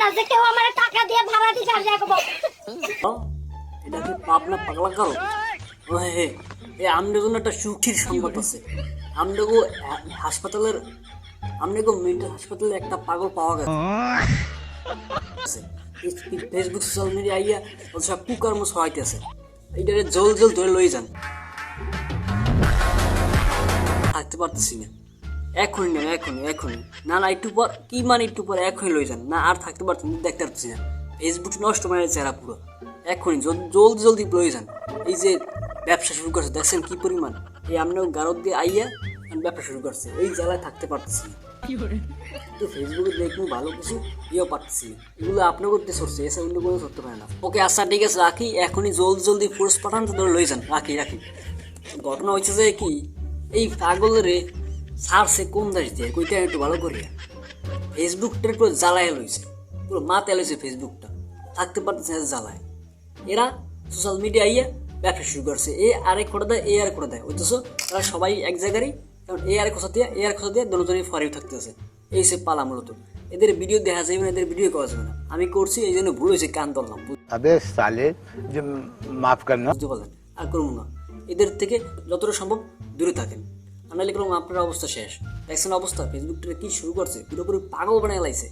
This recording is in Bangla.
না যে কেউ আমার টাকা দিয়ে ভাড়া আর পাগলা করো এ একটা সুখীর সংবাদ আছে। হাসপাতালের মেন্টাল হাসপাতালে একটা পাগল পাওয়া গেছে। ফেসবুক, সোশ্যাল মিডিয়া আইয়া সব কুকর্ম এটারে জল জল ধরে লই যান। থাকতে পারতেছি না। এখনই না এখনই এখনই। না না একটু পর কি মানে একটু পর এখনই লই যান? না আর থাকতে পারতেছি না, দেখতে পারতেছি না। ফেসবুক নষ্ট মানে চেহারা পুরো। এখনই জল- জলদি জলদি লই যান। এই যে ব্যবসা শুরু করছে দেখছেন কি পরিমাণ? এই আপনার গারদ দিয়ে আইয়া ব্যবসা শুরু করছে। এই জ্বালায় থাকতে পারতেছি তো ফেসবুকে দেখব ভালো কিছু ইয়েও পাচ্ছি এগুলো আপনার করতে সরছে এসে অন্য কোনো করতে পারে না। ওকে আচ্ছা ঠিক আছে রাখি। এখনই জলদি জলদি ফোর্স পাঠান তো ধরে লই যান। রাখি রাখি। ঘটনা হয়েছে যে কি এই পাগলরে সারছে কোন দাস দিয়ে? কইতে একটু ভালো করিয়া। ফেসবুকটা একটু জ্বালায় লইছে। পুরো মাতে লইছে ফেসবুকটা। থাকতে পারতেছে জ্বালায়। এরা সোশ্যাল মিডিয়া ইয়ে ব্যবসা শুরু করছে। এ আরেক করে দেয় এ আর করে দেয়। ওই তো তারা সবাই এক জায়গারই। কারণ এ আর খোঁচা দিয়ে এ আর খোঁচা দিয়ে দোনোজনই ফরেও থাকতেছে। এই সে পালা মূলত। এদের ভিডিও দেখা যাবে এদের ভিডিও করা যাবে না। আমি করছি এই জন্য ভুল হয়েছে কান তুললাম আবে সালে যে মাফ করনা বুঝতে পারলেন। আর করব না। এদের থেকে যতটা সম্ভব দূরে থাকেন। আনালে লিখলাম, আপনার অবস্থা শেষ। দেখছেন অবস্থা ফেসবুকটা কি শুরু করছে? পুরোপুরি পাগল বানায় লাইছে।